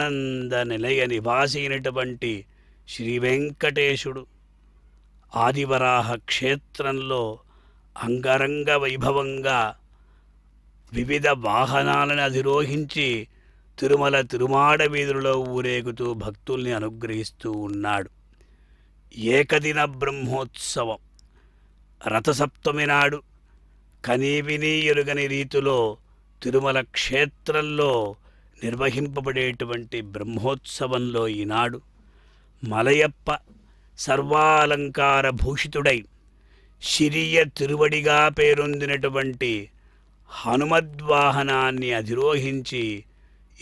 ఆనంద నిలయ నివాసి అయినటువంటి శ్రీ వెంకటేశుడు ఆదివరాహ క్షేత్రంలో అంగరంగ వైభవంగా వివిధ వాహనాలను అధిరోహించి తిరుమల తిరుమాడ వీధులలో ఊరేగుతూ భక్తుల్ని అనుగ్రహిస్తూ ఉన్నాడు. ఏకదిన బ్రహ్మోత్సవం. రథసప్తమి నాడు కనీవిని ఎరుగని రీతిలో తిరుమల క్షేత్రంలో నిర్వహింపబడేటువంటి బ్రహ్మోత్సవంలో ఈనాడు మలయప్ప సర్వాలంకార భూషితుడై శిరియ తిరువడిగా పేరొందినటువంటి హనుమద్వాహనాన్ని అధిరోహించి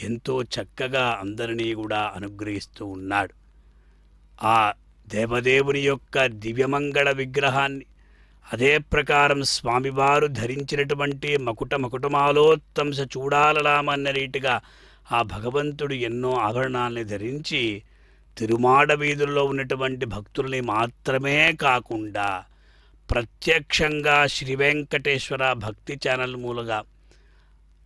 ఎంతో చక్కగా అందరినీ కూడా అనుగ్రహిస్తూ ఉన్నాడు. ఆ దేవదేవుని యొక్క దివ్యమంగళ విగ్రహాన్ని అదే ప్రకారం స్వామివారు ధరించినటువంటి మకుట మకుటమాలోత్తంస చూడాలలామన్న రీతిగా ఆ భగవంతుడు ఎన్నో ఆభరణాల్ని ధరించి తిరుమాడ వీధుల్లో ఉన్నటువంటి భక్తుల్ని మాత్రమే కాకుండా ప్రత్యక్షంగా శ్రీ వెంకటేశ్వర భక్తి ఛానల్ మూలగా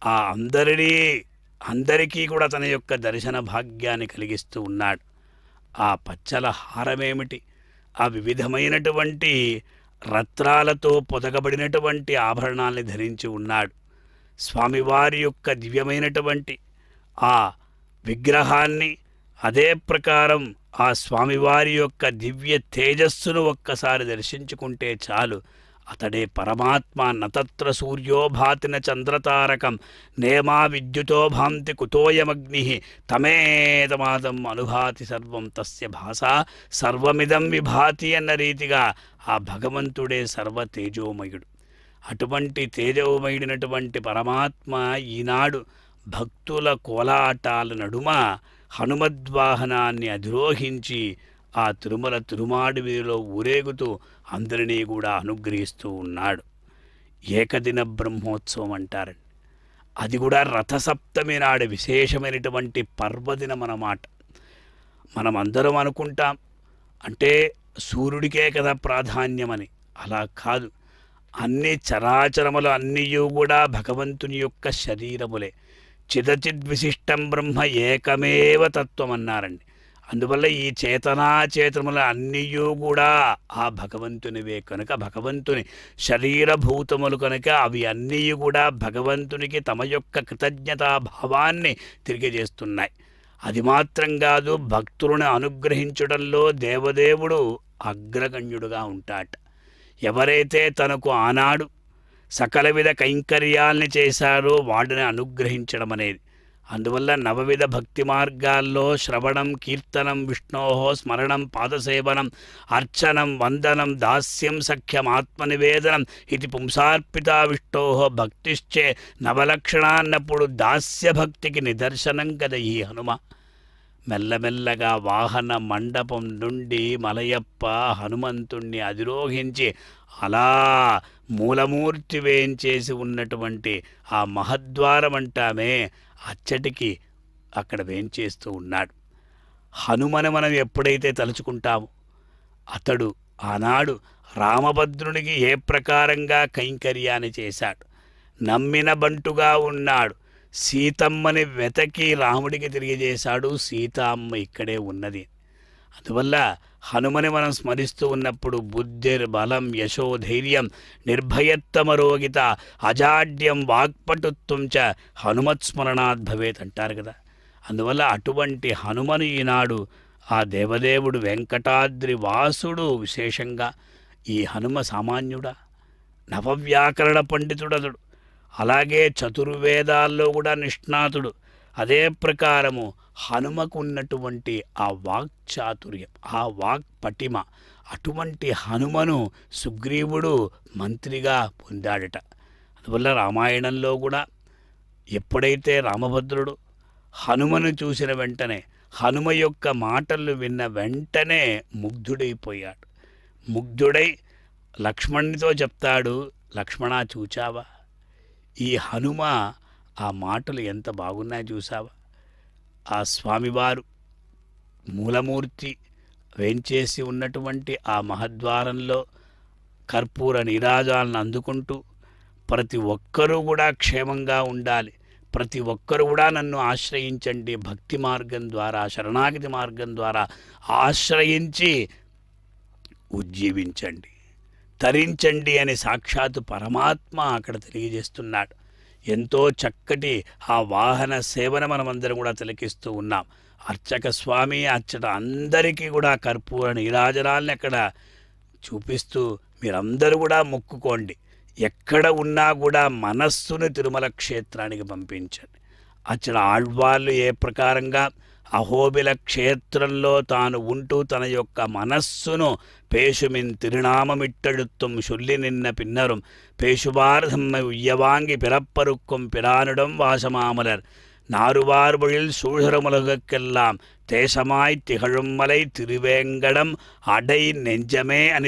ఆ అందరినీ అందరికీ కూడా తన యొక్క దర్శన భాగ్యాన్ని కలిగిస్తూ ఉన్నాడు. ఆ పచ్చల హారమేమిటి? ఆ వివిధమైనటువంటి రత్నాలతో పొదగబడినటువంటి ఆభరణాల్ని ధరించి ఉన్నాడు. స్వామివారి యొక్క దివ్యమైనటువంటి ఆ విగ్రహాన్ని అదే ప్రకారం ఆ స్వామివారి యొక్క దివ్య తేజస్సును ఒక్కసారి దర్శించుకుంటే చాలు. అతడే పరమాత్మ నతత్ర సూర్యోభాతిన చంద్రతారకం నేమా విద్యుతో భాంతి కుతోయమగ్ని తమేతమాదం అనుభాతి సర్వం తస్య భాష సర్వమిదం విభాతి అన్న రీతిగా ఆ భగవంతుడే సర్వ తేజోమయుడు. అటువంటి తేజోమయుడినటువంటి పరమాత్మ ఈనాడు భక్తుల కోలాటాల నడుమ హనుమద్వాహనాన్ని అధిరోహించి ఆ తిరుమల తిరుమాడి వీధిలో ఊరేగుతూ అందరినీ కూడా అనుగ్రహిస్తూ ఉన్నాడు. ఏకదిన బ్రహ్మోత్సవం అంటారండి. అది కూడా రథసప్తమి నాడు విశేషమైనటువంటి పర్వదినం అన్నమాట మనం అందరం అనుకుంటాం అంటే సూర్యుడికే కదా ప్రాధాన్యమని. అలా కాదు. అన్ని చరాచరములు అన్నీ కూడా భగవంతుని యొక్క శరీరములే. చిదచిద్విశిష్టం బ్రహ్మ ఏకమేవ తత్వం అన్నారండి అందువల్ల ఈ చేతనాచేతముల అన్నీ కూడా ఆ భగవంతునివే. కనుక భగవంతుని శరీరభూతములు కనుక అవి అన్నీ కూడా భగవంతునికి తమ యొక్క కృతజ్ఞతాభావాన్ని చేస్తున్నాయి అది మాత్రం కాదు భక్తులను అనుగ్రహించడంలో దేవదేవుడు అగ్రగణ్యుడుగా ఉంటాట. ఎవరైతే తనకు ఆనాడు సకల విధ కైంకర్యాల్ని చేశారో వాడిని అనుగ్రహించడం అనేది అందువల్ల నవవిధ భక్తి మార్గాల్లో శ్రవణం కీర్తనం విష్ణోహో స్మరణం పాదసేవనం అర్చనం వందనం దాస్యం సఖ్యం ఆత్మనివేదనం ఇది పుంసార్పిత విష్ణోహో భక్తిశ్చే నవలక్షణాన్నప్పుడు దాస్య భక్తికి నిదర్శనం కదా ఈ హనుమ. మెల్లమెల్లగా వాహన మండపం నుండి మలయప్ప హనుమంతుణ్ణి అధిరోహించి అలా మూలమూర్తి వేయించేసి ఉన్నటువంటి ఆ మహద్వారం అంటామే అచ్చటికి అక్కడ వేంచేస్తూ ఉన్నాడు. హనుమన మనం ఎప్పుడైతే తలుచుకుంటామో అతడు ఆనాడు రామభద్రునికి ఏ ప్రకారంగా కైంకర్యాన్ని చేశాడు? నమ్మిన బంటుగా ఉన్నాడు. సీతమ్మని వెతకి రాముడికి తెలియజేశాడు సీతమ్మ ఇక్కడే ఉన్నది. అందువల్ల హనుమని మనం స్మరిస్తూ ఉన్నప్పుడు బుద్ధిర్ బలం యశో ధైర్యం నిర్భయత్తమరోగిత అజాడ్యం వాక్పటుత్వం చ హనుమత్స్మరణాద్ భవేత్ అంటారు కదా. అందువల్ల అటువంటి హనుమను ఈనాడు ఆ దేవదేవుడు వెంకటాద్రి వాసుడు విశేషంగా ఈ హనుమ సామాన్యుడా నవవ్యాకరణ పండితుడతడు. అలాగే చతుర్వేదాల్లో కూడా నిష్ణాతుడు. అదే ప్రకారము హనుమకు ఉన్నటువంటి ఆ వాక్చాతుర్యం ఆ వాక్ పటిమ అటువంటి హనుమను సుగ్రీవుడు మంత్రిగా పొందాడట. అందువల్ల రామాయణంలో కూడా ఎప్పుడైతే రామభద్రుడు హనుమను చూసిన వెంటనే హనుమ యొక్క మాటలు విన్న వెంటనే ముగ్ధుడైపోయాడు. ముగ్ధుడై లక్ష్మణునితో చెప్తాడు లక్ష్మణ చూచావా? ఈ హనుమ ఆ మాటలు ఎంత బాగున్నాయి చూసావా? ఆ స్వామివారు మూలమూర్తి వేంచేసి ఉన్నటువంటి ఆ మహద్వారంలో కర్పూర నీరాజాలను అందుకుంటూ ప్రతి ఒక్కరూ కూడా క్షేమంగా ఉండాలి. ప్రతి ఒక్కరు కూడా నన్ను ఆశ్రయించండి. భక్తి మార్గం ద్వారా శరణాగతి మార్గం ద్వారా ఆశ్రయించి ఉజ్జీవించండి. తరించండి అని సాక్షాత్తు పరమాత్మ అక్కడ తెలియజేస్తున్నాడు. ఎంతో చక్కటి ఆ వాహన సేవన మనమందరం కూడా తిలకిస్తూ ఉన్నాం. అర్చక స్వామి అర్చట అందరికీ కూడా కర్పూర నీరాజనాల్ని అక్కడ చూపిస్తూ మీరందరూ కూడా మొక్కుకోండి. ఎక్కడ ఉన్నా కూడా మనస్సును తిరుమల క్షేత్రానికి పంపించండి. అచ్చట ఆళ్వాళ్ళు ఏ ప్రకారంగా అహోబిల క్షేత్రంలో తాను ఉంటూ తన యొక్క మనస్సును పేషుమిన్ తిరునామమిట్టడుత్తుం చొల్లి నిన్న పిన్నరుం பேசுவார்தம்மை உய்யவாங்கி பிறப்பருக்கும் பிரானிடம் வாசமாமலர். நாறுவார்வழில் சூழ்கிறமுலகுக்கெல்லாம் தேசமாய் திகழும் மலை திருவேங்கடம் அடை நெஞ்சமே அனி